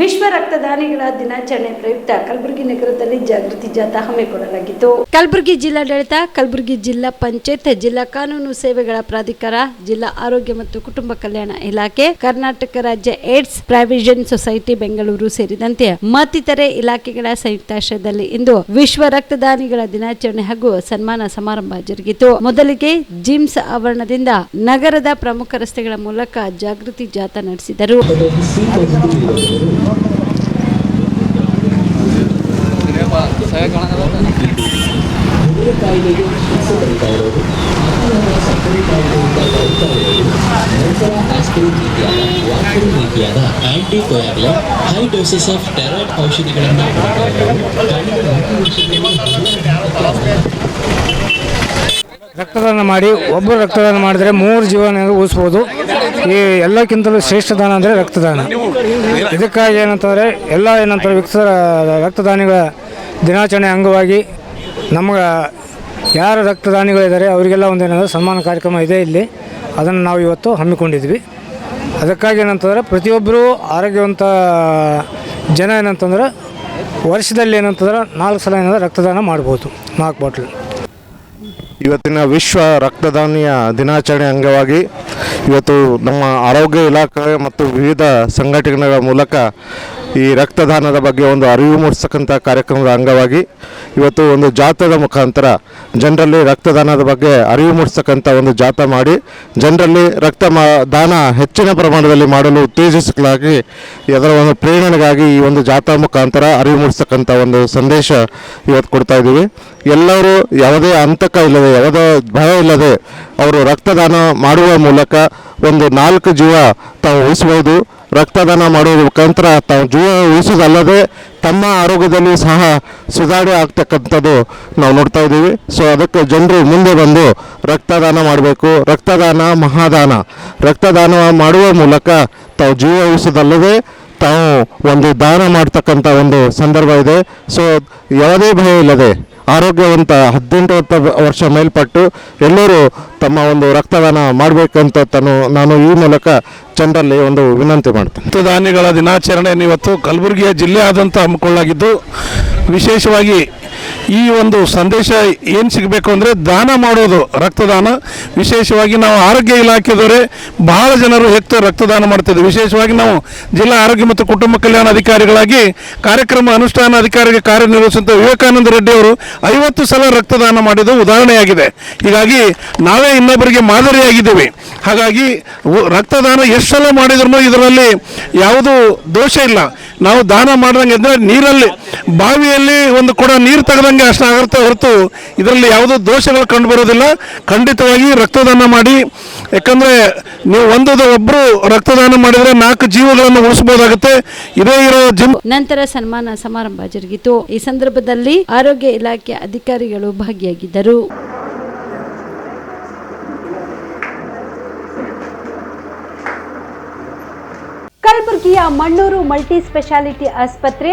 ವಿಶ್ವ ರಕ್ತದಾನಿಗಳ ದಿನಾಚರಣೆ ಪ್ರಯುಕ್ತ ಕಲಬುರಗಿ ನಗರದಲ್ಲಿ ಜಾಗೃತಿ ಜಾಥಾ ಹಮ್ಮಿಕೊಳ್ಳಲಾಗಿತ್ತು ಕಲಬುರಗಿ ಜಿಲ್ಲಾಡಳಿತ, ಕಲಬುರಗಿ ಜಿಲ್ಲಾ ಪಂಚಾಯತ್, ಜಿಲ್ಲಾ ಕಾನೂನು ಸೇವೆಗಳ ಪ್ರಾಧಿಕಾರ, ಜಿಲ್ಲಾ ಆರೋಗ್ಯ ಮತ್ತು ಕುಟುಂಬ ಕಲ್ಯಾಣ ಇಲಾಖೆ, ಕರ್ನಾಟಕ ರಾಜ್ಯ ಏಡ್ಸ್ ಪ್ರಾವಿಷನ್ ಸೊಸೈಟಿ ಬೆಂಗಳೂರು ಸೇರಿದಂತೆ ಮತ್ತಿತರೆ ಇಲಾಖೆಗಳ ಸಂಯುಕ್ತಾಶ್ರಯದಲ್ಲಿ ಇಂದು ವಿಶ್ವ ರಕ್ತದಾನಿಗಳ ದಿನಾಚರಣೆ ಹಾಗೂ ಸನ್ಮಾನ ಸಮಾರಂಭ ಜರುಗಿತು. ಮೊದಲಿಗೆ ಜಿಮ್ಸ್ ಆವರಣದಿಂದ ನಗರದ ಪ್ರಮುಖ ರಸ್ತೆಗಳ ಮೂಲಕ ಜಾಗೃತಿ ಜಾಥಾ ನಡೆಸಿದರು. ಹೈ ಡೋಸಸ್ ಆಫ್ ಟೆರಾಯ್ಡ್ ಔಷಧಿಗಳನ್ನು ರಕ್ತದಾನ ಮಾಡಿ ಒಬ್ಬರು ರಕ್ತದಾನ ಮಾಡಿದರೆ ಮೂರು ಜೀವನ ಉಳಿಸ್ಬೋದು. ಈ ಎಲ್ಲಕ್ಕಿಂತಲೂ ಶ್ರೇಷ್ಠ ದಾನ ಅಂದರೆ ರಕ್ತದಾನ. ಇದಕ್ಕಾಗಿ ಏನಂತಂದರೆ ಎಲ್ಲ ಏನಂತಾರೆ ವಿಕಸ ರಕ್ತದಾನಿಗಳ ದಿನಾಚರಣೆ ಅಂಗವಾಗಿ ನಮಗೆ ಯಾರು ರಕ್ತದಾನಿಗಳಿದ್ದಾರೆ ಅವರಿಗೆಲ್ಲ ಒಂದು ಏನಂದ್ರೆ ಸನ್ಮಾನ ಕಾರ್ಯಕ್ರಮ ಇದೆ ಇಲ್ಲಿ. ಅದನ್ನು ನಾವು ಇವತ್ತು ಹಮ್ಮಿಕೊಂಡಿದ್ವಿ. ಅದಕ್ಕಾಗಿ ಏನಂತಂದರೆ ಪ್ರತಿಯೊಬ್ಬರೂ ಆರೋಗ್ಯವಂತ ಜನ ಏನಂತಂದ್ರೆ ವರ್ಷದಲ್ಲಿ ಏನಂತಂದ್ರೆ ನಾಲ್ಕು ಸಲ ಏನಂದ್ರೆ ರಕ್ತದಾನ ಮಾಡ್ಬೋದು ನಾಲ್ಕು ಬಾಟ್ಲ್. ಇವತ್ತಿನ ವಿಶ್ವ ರಕ್ತದಾನಿಯ ದಿನಾಚರಣೆ ಅಂಗವಾಗಿ ಇವತ್ತು ನಮ್ಮ ಆರೋಗ್ಯ ಇಲಾಖೆ ಮತ್ತು ವಿವಿಧ ಸಂಘಟನೆಗಳ ಮೂಲಕ ಈ ರಕ್ತದಾನದ ಬಗ್ಗೆ ಒಂದು ಅರಿವು ಮೂಡಿಸ್ತಕ್ಕಂಥ ಕಾರ್ಯಕ್ರಮದ ಅಂಗವಾಗಿ ಇವತ್ತು ಒಂದು ಜಾಥಾದ ಮುಖಾಂತರ ಜನರಲ್ಲಿ ರಕ್ತದಾನದ ಬಗ್ಗೆ ಅರಿವು ಮೂಡಿಸ್ತಕ್ಕಂಥ ಒಂದು ಜಾಥಾ ಮಾಡಿ ಜನರಲ್ಲಿ ರಕ್ತ ದಾನ ಹೆಚ್ಚಿನ ಪ್ರಮಾಣದಲ್ಲಿ ಮಾಡಲು ಉತ್ತೇಜಿಸಲಾಗಿ ಅದರ ಒಂದು ಪ್ರೇರಣೆಗಾಗಿ ಈ ಒಂದು ಜಾಥಾ ಮುಖಾಂತರ ಅರಿವು ಮೂಡಿಸ್ತಕ್ಕಂಥ ಒಂದು ಸಂದೇಶ ಇವತ್ತು ಕೊಡ್ತಾ ಇದ್ದೀವಿ. ಎಲ್ಲರೂ ಯಾವುದೇ ಅಂತಕ ಇಲ್ಲದೆ, ಯಾವುದೇ ಭಯ ಇಲ್ಲದೆ ಅವರು ರಕ್ತದಾನ ಮಾಡುವ ಮೂಲಕ ಒಂದು ನಾಲ್ಕು ಜೀವ ತಾವು ಉಳಿಸಬಹುದು ರಕ್ತದಾನ ಮಾಡುವ ಮುಖಾಂತರ ತಾವು ಜೀವ ಉಳಿಸೋದಲ್ಲದೆ ತಮ್ಮ ಆರೋಗ್ಯದಲ್ಲಿ ಸಹ ಸುಧಾರಣೆ ಆಗ್ತಕ್ಕಂಥದ್ದು ನಾವು ನೋಡ್ತಾ ಇದ್ದೀವಿ. ಸೊ ಅದಕ್ಕೆ ಜನರು ಮುಂದೆ ಬಂದು ರಕ್ತದಾನ ಮಾಡಬೇಕು. ರಕ್ತದಾನ ಮಹಾದಾನ. ರಕ್ತದಾನ ಮಾಡುವ ಮೂಲಕ ತಾವು ಜೀವ ಉಳಿಸೋದಲ್ಲದೆ ತಾವು ಒಂದು ದಾನ ಮಾಡ್ತಕ್ಕಂಥ ಒಂದು ಸಂದರ್ಭ ಇದೆ. ಸೊ ಯಾವುದೇ ಭಯ ಇಲ್ಲದೆ ಆರೋಗ್ಯವಂತ ಹದಿನೆಂಟು ವರ್ಷ- ಮೇಲ್ಪಟ್ಟು ಎಲ್ಲರೂ ತಮ್ಮ ಒಂದು ರಕ್ತದಾನ ಮಾಡಬೇಕಂತ ತಾನು ನಾನು ಈ ಮೂಲಕ ಜನರಲ್ಲಿ ಒಂದು ವಿನಂತಿ ಮಾಡ್ತೇನೆ. ರಕ್ತದಾನಿಗಳ ದಿನಾಚರಣೆಯನ್ನು ಇವತ್ತು ಕಲಬುರಗಿಯ ಜಿಲ್ಲೆಯಾದ್ಯಂತ ಹಮ್ಮಿಕೊಳ್ಳಲಾಗಿದ್ದು, ವಿಶೇಷವಾಗಿ ಈ ಒಂದು ಸಂದೇಶ ಏನು ಸಿಗಬೇಕು ಅಂದರೆ ದಾನ ಮಾಡೋದು ರಕ್ತದಾನ. ವಿಶೇಷವಾಗಿ ನಾವು ಆರೋಗ್ಯ ಇಲಾಖೆದವರೇ ಬಹಳ ಜನರು ಹೆಚ್ಚು ರಕ್ತದಾನ ಮಾಡ್ತಿದ್ದೆ ವಿಶೇಷವಾಗಿ ನಾವು ಜಿಲ್ಲಾ ಆರೋಗ್ಯ ಮತ್ತು ಕುಟುಂಬ ಕಲ್ಯಾಣ ಅಧಿಕಾರಿಗಳಾಗಿ ಕಾರ್ಯಕ್ರಮ ಅನುಷ್ಠಾನ ಅಧಿಕಾರಿಗೆ ಕಾರ್ಯನಿರ್ವಹಿಸುವಂಥ ವಿವೇಕಾನಂದ ರೆಡ್ಡಿ ಅವರು ಐವತ್ತು ಸಲ ರಕ್ತದಾನ ಮಾಡಿದ್ದು ಉದಾಹರಣೆಯಾಗಿದೆ. ಹೀಗಾಗಿ ನಾವೇ ಇನ್ನೊಬ್ಬರಿಗೆ ಮಾದರಿಯಾಗಿದ್ದೇವೆ. ಹಾಗಾಗಿ ರಕ್ತದಾನ ಎಷ್ಟು ಸಲ ಮಾಡಿದ್ರು ಇದರಲ್ಲಿ ಯಾವುದೂ ದೋಷ ಇಲ್ಲ. ನಾವು ದಾನ ಮಾಡಿದಂಗೆ ಅಂದರೆ ನೀರಲ್ಲಿ ಬಾವಿಯಲ್ಲಿ ಒಂದು ಕೂಡ ನೀರು ಅಷ್ಟು ಆಗುತ್ತೆ ಹೊರತು ಇದರಲ್ಲಿ ಯಾವುದೋ ದೋಷಗಳು ಕಂಡು ಬರೋದಿಲ್ಲ ಖಂಡಿತವಾಗಿ ರಕ್ತದಾನ ಮಾಡಿ. ಯಾಕಂದರೆ ನೀವು ಒಂದು ಒಬ್ಬರು ರಕ್ತದಾನ ಮಾಡಿದರೆ ನಾಲ್ಕು ಜೀವಗಳನ್ನು ಉಳಿಸಬಹುದಾಗುತ್ತೆ. ಇದೇ ಇರೋ ಜಿಮ್ ನಂತರ ಸನ್ಮಾನ ಸಮಾರಂಭ ಜರುಗಿತು. ಈ ಸಂದರ್ಭದಲ್ಲಿ ಆರೋಗ್ಯ ಇಲಾಖೆ ಅಧಿಕಾರಿಗಳು ಭಾಗಿಯಾಗಿದ್ದರು. ಕಲಬುರಗಿಯ ಮಣ್ಣೂರು ಮಲ್ಟಿ ಸ್ಪೆಷಾಲಿಟಿ ಆಸ್ಪತ್ರೆ